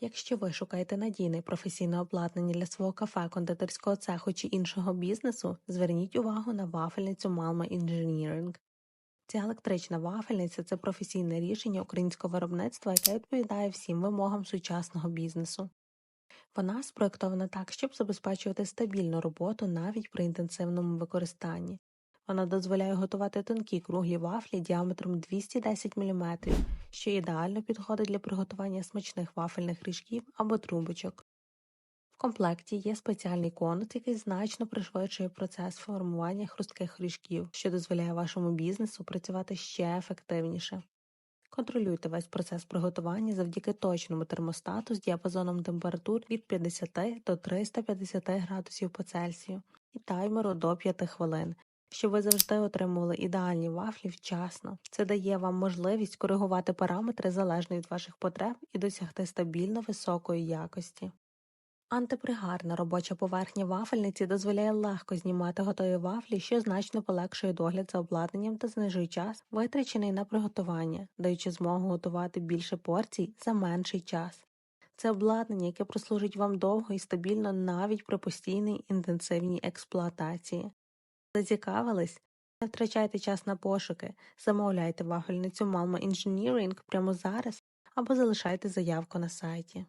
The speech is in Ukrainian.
Якщо ви шукаєте надійне професійне обладнання для свого кафе, кондитерського цеху чи іншого бізнесу, зверніть увагу на вафельницю Malma Engineering. Ця електрична вафельниця це професійне рішення українського виробництва, яке відповідає всім вимогам сучасного бізнесу. Вона спроєктована так, щоб забезпечувати стабільну роботу навіть при інтенсивному використанні. Вона дозволяє готувати тонкі круглі вафлі діаметром 210 мм, що ідеально підходить для приготування смачних вафельних ріжків або трубочок. В комплекті є спеціальний конус, який значно пришвидшує процес формування хрустких ріжків, що дозволяє вашому бізнесу працювати ще ефективніше. Контролюйте весь процес приготування завдяки точному термостату з діапазоном температур від 50 до 350 градусів по Цельсію і таймеру до 5 хвилин, щоб ви завжди отримували ідеальні вафлі вчасно. Це дає вам можливість коригувати параметри залежно від ваших потреб і досягти стабільно високої якості. Антипригарна робоча поверхня вафельниці дозволяє легко знімати готові вафлі, що значно полегшує догляд за обладнанням та знижує час, витрачений на приготування, даючи змогу готувати більше порцій за менший час. Це обладнання, яке прослужить вам довго і стабільно навіть при постійній інтенсивній експлуатації. Зацікавились? Не втрачайте час на пошуки, замовляйте вафельницю Malmo Engineering прямо зараз або залишайте заявку на сайті.